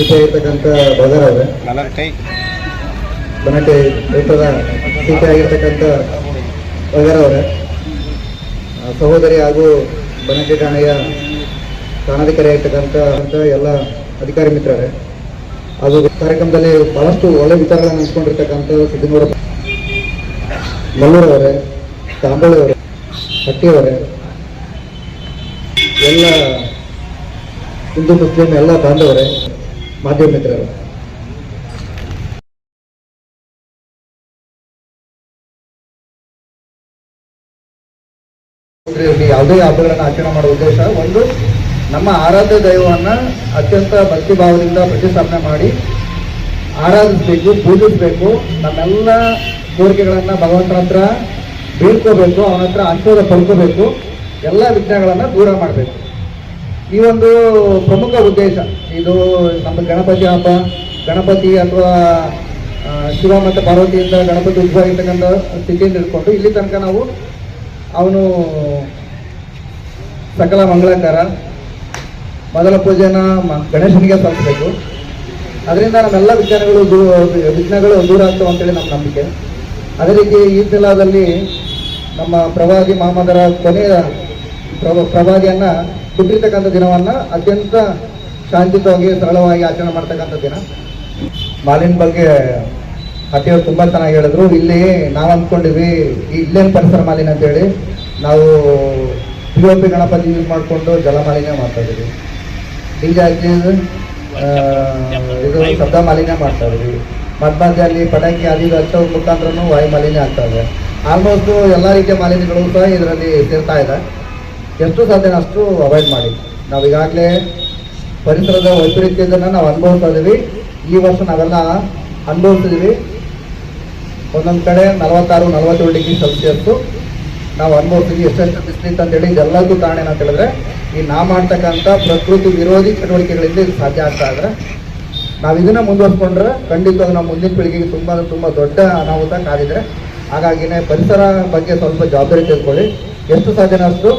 ಸ್ಥಿತಿಯಾಗಿರ್ತಕ್ಕಂಥ ಬದರ್ ಅವರೇ. ಬನಟೆ ವೃತ್ತದ ಆಗಿರ್ತಕ್ಕಂಥ ಬದರ್ ಅವರೇ. ಸಹೋದರಿ ಹಾಗೂ ಬನಟೆ ಠಾಣೆಯ ಠಾಣಾಧಿಕಾರಿ ಆಗಿರ್ತಕ್ಕಂಥ ಎಲ್ಲ ಅಧಿಕಾರಿ ಮಿತ್ರರೇ. ಅದು ಕಾರ್ಯಕ್ರಮದಲ್ಲಿ ಬಹಳಷ್ಟು ಒಳ್ಳೆ ವಿಚಾರಗಳನ್ನು ಹಂಚ್ಕೊಂಡಿರ್ತಕ್ಕಂಥ ಸಿದ್ದನೂರ ಮಲ್ಲೂರವರೇ ತಾಂಬಳಿಯವರೇ ಹಟ್ಟಿಯವರೇ ಎಲ್ಲ ಹಿಂದೂ ಮುಸ್ಲಿಂ ಎಲ್ಲ ಬಾಂಧವರೇ. ಮಾಧ್ಯಮ ಮಿತ್ರರು. ಯಾವುದೇ ಹಬ್ಬಗಳನ್ನು ಆಚರಣೆ ಮಾಡುವ ಉದ್ದೇಶ, ಒಂದು ನಮ್ಮ ಆರಾಧ್ಯ ದೈವವನ್ನ ಅತ್ಯಂತ ಭಕ್ತಿ ಭಾವದಿಂದ ಪ್ರತಿಷ್ಠಾಪನೆ ಮಾಡಿ ಆರಾಧಿಸಬೇಕು, ಪೂಜಿಸಬೇಕು, ನಮ್ಮೆಲ್ಲ ಕೋರಿಕೆಗಳನ್ನ ಭಗವಂತನ ಹತ್ರ ಬೀಳ್ಕೋಬೇಕು, ಅವನ ಹತ್ರ ಆಶೀರ್ವಾದ ಪಡ್ಕೋಬೇಕು, ಎಲ್ಲ ವಿಘ್ನಗಳನ್ನ ದೂರ ಮಾಡಬೇಕು. ಈ ಒಂದು ಪ್ರಮುಖ ಉದ್ದೇಶ, ಇದು ನಮ್ಮ ಗಣಪತಿ ಹಬ್ಬ, ಗಣಪತಿ ಅಥವಾ ಶಿವ ಮತ್ತು ಪಾರ್ವತಿಯಿಂದ ಗಣಪತಿ ಉದ್ಭವ ಇರ್ತಕ್ಕಂಥ ಸ್ಥಿತಿಯನ್ನು ಇಟ್ಕೊಂಡು ಇಲ್ಲಿ ತನಕ ನಾವು ಅವನು ಸಕಲ ಮಂಗಳಕಾರ, ಮೊದಲ ಪೂಜೆನ ಗಣೇಶನಿಗೆ ಸಲ್ಲಿಸಬೇಕು. ಅದರಿಂದ ನಮ್ಮೆಲ್ಲ ವಿಜ್ಞಾನಗಳು ದೂ, ವಿಘ್ನಗಳು ದೂರ ಆಗ್ತವೆ ಅಂತೇಳಿ ನಮ್ಮ ನಂಬಿಕೆ. ಅದೇ ರೀತಿ ಈ ಜಿಲ್ಲಾದಲ್ಲಿ ನಮ್ಮ ಪ್ರವಾದಿ ಮಹಮ್ಮದರ ಕೊನೆಯ ಪ್ರವಾದಿಯನ್ನ ಹುಟ್ಟಿರ್ತಕ್ಕಂಥ ದಿನವನ್ನ ಅತ್ಯಂತ ಶಾಂತಿಯುತವಾಗಿ, ಸರಳವಾಗಿ ಆಚರಣೆ ಮಾಡ್ತಕ್ಕಂಥ ದಿನ. ಮಾಲಿನ್ ಬಗ್ಗೆ ಅತಿಯವರು ತುಂಬಾ ಚೆನ್ನಾಗಿ ಹೇಳಿದ್ರು. ಇಲ್ಲಿ ನಾವು ಅಂದ್ಕೊಂಡಿದ್ವಿ ಈ ಇಲ್ಲೇನು ಪರಿಸರ ಮಾಲಿನ್ಯ ಅಂತ ಹೇಳಿ ನಾವು P O P Ganapati use ಮಾಡಿಕೊಂಡು ಜಲ ಮಾಲಿನ್ಯ ಮಾಡ್ತಾ ಇದೀವಿ ಹೀಗಾಗಿ ಇದು ಶಬ್ದ ಮಾಲಿನ್ಯ ಮಾಡ್ತಾ ಇದೀವಿ ಮಧ್ಯ ಮಧ್ಯದಲ್ಲಿ ಪಟಾಕಿ ಅದು ಇದು ಹಚ್ಚೋ ಮುಖಾಂತರನು ವಾಯು ಮಾಲಿನ್ಯ ಆಗ್ತಾ ಇದೆ. ಆಲ್ಮೋಸ್ಟ್ ಎಲ್ಲ ರೀತಿಯ ಮಾಲಿನ್ಯಗಳು ಸಹ ಇದರಲ್ಲಿ ಸೇರ್ತಾ ಇದೆ. ಎಷ್ಟು ಸಾಧ್ಯನಷ್ಟು ಅವಾಯ್ಡ್ ಮಾಡಿ. ನಾವು ಈಗಾಗಲೇ ಪರಿಸರದ ವೈಪರೀತ್ಯದನ್ನ ನಾವು ಅನುಭವಿಸ್ತಾ ಇದ್ದೀವಿ. ಈ ವರ್ಷ ನಾವೆಲ್ಲ ಅನುಭವಿಸಿದೀವಿ ಒಂದೊಂದು ಕಡೆ ನಲವತ್ತಾರು, ನಲವತ್ತೇಳು ಡಿಗ್ರಿ ಸೆಲ್ಸಿಯಸ್ ನಾವು ಅನುಭವಿಸಿದ್ವಿ ಎಷ್ಟೆಷ್ಟು ಬಿಸಿಲಿತ್ತು ಅಂತೇಳಿ ಇದೆಲ್ಲದಕ್ಕೂ ಕಾರಣ ಏನಂತ ಹೇಳಿದ್ರೆ, ಈ ನಾ ಮಾಡ್ತಕ್ಕಂಥ ಪ್ರಕೃತಿ ವಿರೋಧಿ ಚಟುವಟಿಕೆಗಳಿಂದ ಇದು ಸಾಧ್ಯ ಆಗ್ತಾ ಇದ್ರೆ, ನಾವು ಇದನ್ನ ಮುಂದುವರ್ಸ್ಕೊಂಡ್ರೆ ಖಂಡಿತವಾಗಿ ನಾವು ಮುಂದಿನ ಪೀಳಿಗೆಗೆ ತುಂಬ ತುಂಬ ದೊಡ್ಡ ಅನಾಹುತ ಕಾದಿದ್ರೆ ಹಾಗಾಗಿನೇ ಪರಿಸರ ಬಗ್ಗೆ ಸ್ವಲ್ಪ ಜವಾಬ್ದಾರಿ ತೆಗೆದುಕೊಳ್ಳಿ. ಎಷ್ಟು ಸಾಧ್ಯನೋ ಅಷ್ಟು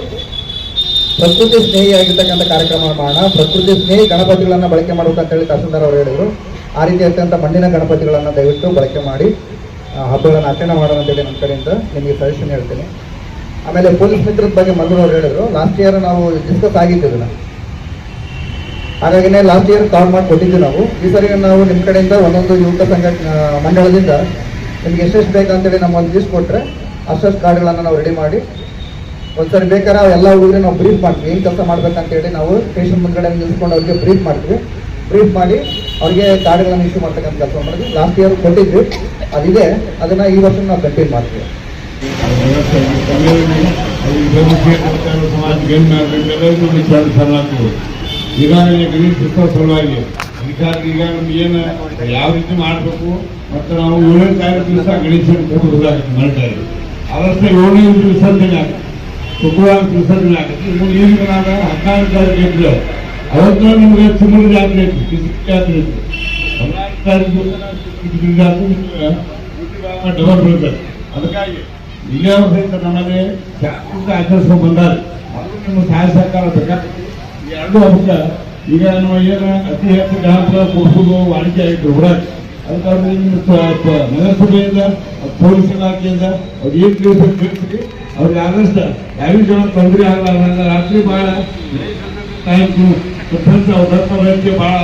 ಪ್ರಕೃತಿ ಸ್ನೇಹಿಯಾಗಿರ್ತಕ್ಕಂಥ ಕಾರ್ಯಕ್ರಮ ಮಾಡೋಣ. ಪ್ರಕೃತಿ ಸ್ನೇಹಿ ಗಣಪತಿಗಳನ್ನು ಬಳಕೆ ಮಾಡಬೇಕು ಅಂತ ಹೇಳಿ ತಹಸೀಲ್ದಾರ್ ಅವರು ಹೇಳಿದರು. ಆ ರೀತಿ ಇರ್ತಕ್ಕಂಥ ಮಣ್ಣಿನ ಗಣಪತಿಗಳನ್ನು ದಯವಿಟ್ಟು ಬಳಕೆ ಮಾಡಿ ಹಬ್ಬಗಳನ್ನು ಆಚರಣೆ ಮಾಡೋಣ ಅಂತೇಳಿ ನಮ್ಮ ಕಡೆಯಿಂದ ನಿಮಗೆ ಸಜೆಷನ್ ಹೇಳ್ತೀನಿ. ಆಮೇಲೆ ಪೊಲೀಸ್ ಮಿತ್ರದ ಬಗ್ಗೆ ಅವರು ಹೇಳಿದ್ರು. ಲಾಸ್ಟ್ ಇಯರ್ ನಾವು ಡಿಸ್ಕಸ್ ಆಗಿದ್ದೀವಿ ಹಾಗಾಗಿನೇ ಲಾಸ್ಟ್ ಇಯರ್ ಕಾಲ್ ಮಾಡಿ ಕೊಟ್ಟಿದ್ವಿ ನಾವು. ಈ ಸರಿ ನಾವು ನಿಮ್ಮ ಕಡೆಯಿಂದ ಒಂದೊಂದು ಯುವಕ ಸಂಘ ಮಂಡಳದಿಂದ ನಿಮ್ಗೆ ಎಷ್ಟೆಷ್ಟು ಬೇಕಂತೇಳಿ ನಮ್ಮ ಒಂದು ಲಿಸ್ಟ್ ಕೊಟ್ಟರೆ ಅಷ್ಟಷ್ಟು ಕಾರ್ಡ್ಗಳನ್ನು ನಾವು ರೆಡಿ ಮಾಡಿ ಒಂದ್ಸರಿ ಬೇಕಾದ್ರೆ ಎಲ್ಲ ಹುಡುಗರು ನಾವು ಬ್ರೀಫ್ ಮಾಡ್ತೀವಿ. ಏನು ಕೆಲಸ ಮಾಡ್ಬೇಕಂತೇಳಿ ನಾವು ಸ್ಟೇಷನ್ ಮುಂದ್ಗಡೆ ನಿಲ್ಸ್ಕೊಂಡು ಅವ್ರಿಗೆ ಬ್ರೀಫ್ ಮಾಡ್ತೀವಿ. ಬ್ರೀಫ್ ಮಾಡಿ ಅವ್ರಿಗೆ ಕಾರ್ಡ್ಗಳನ್ನು ಇಶ್ಯೂ ಮಾಡ್ತಕ್ಕಂಥ ಕೆಲಸ ಮಾಡಿದ್ವಿ. ಲಾಸ್ಟ್ ಇಯರ್ ಕೊಟ್ಟಿದ್ವಿ. ಅದಿದೆ. ಅದನ್ನ ಈ ವರ್ಷ ನಾವು ಕಂಟಿನ್ಯೂ ಮಾಡ್ತೀವಿ. ಈಗಾಗಲೇ ಗಣೇಶ ಉತ್ಸವ ಸಲುವಾಗಿ ಅಧಿಕಾರಿ ಈಗ ನಮ್ಗೆ ಏನು ಯಾವ ರೀತಿ ಮಾಡಬೇಕು ಮತ್ತು ನಾವು ಏಳನೇ ತಾರೀಕು ದಿವಸ ಗಣೇಶನ ಕೂಡುವುದಾಗುತ್ತೆ ಮಾಡ್ತಾ ಇದ್ದೀವಿ ಆದಷ್ಟು ಏಳನೇ ಆಗುತ್ತೆ ಶುಕ್ರವಾರ ವಿಸರ್ಜನೆ ಆಗುತ್ತೆ ಏನು ದಿನಾದ ಹದಿನಾರು ತಾರೀಕು ಇದ್ರು ಅವತ್ತು ನಿಮಗೆ ಸುಮ್ಮನೆ ಜಾತ್ರೆ ಇತ್ತು ಜಾತ್ರೆ ಇತ್ತು ತಾರೀಕು ನಿಮ್ಗೆ ಅದಕ್ಕಾಗಿ ಇಲ್ಲೇ ನಮ್ಮಲ್ಲಿ ಶಾಂತಿಯಿಂದ ಆಚರಿಸ್ಕೊಂಡು ಬಂದಾರೆ. ಅದು ನಿಮ್ಮ ಸಹಾಯ ಈ ಎರಡು ಹಬ್ಬಕ್ಕೆ ಈಗ ನಾವು ಏನು ಅತಿ ಹೆಚ್ಚು ಗ್ರಾಹಕರ ಕೊಡಿಸೋದು ವಾಣಿಜ್ಯ ಆಗಿತ್ತು ಹೊರಗೆ ಅದಕ್ಕಾಗಿ ನಗರಸಭೆಯಿಂದ ಪೊಲೀಸ್ ಇಲಾಖೆಯಿಂದ ಅವ್ರು ಏನು ತಿಳಿಸ್ರಿ ಅವ್ರಿಗೆ ಆದಷ್ಟು ಯಾವ್ದು ಜನ ತೊಂದರೆ ಆಗಲಾರ್ದಂಗ ರಾತ್ರಿ ಭಾಳ ಟೈಮ್ ಫ್ರೆಂಡ್ಸ್ ಅವ್ರ ದತ್ತ ವೈದ್ಯ ಭಾಳ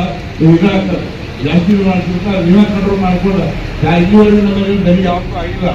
ಇದಾಗ್ತದೆ ಜಾಸ್ತಿ ಮಾಡ್ತಿರ್ತಾರೆ ನೀವೇ ಕಂಟ್ರೋಲ್ ಮಾಡ್ಕೊಂಡು ಇಲ್ಲಿವರೆಗೆ ನಮಗೆ ದನಿ ಯಾವತ್ತೂ ಆಗಿಲ್ಲ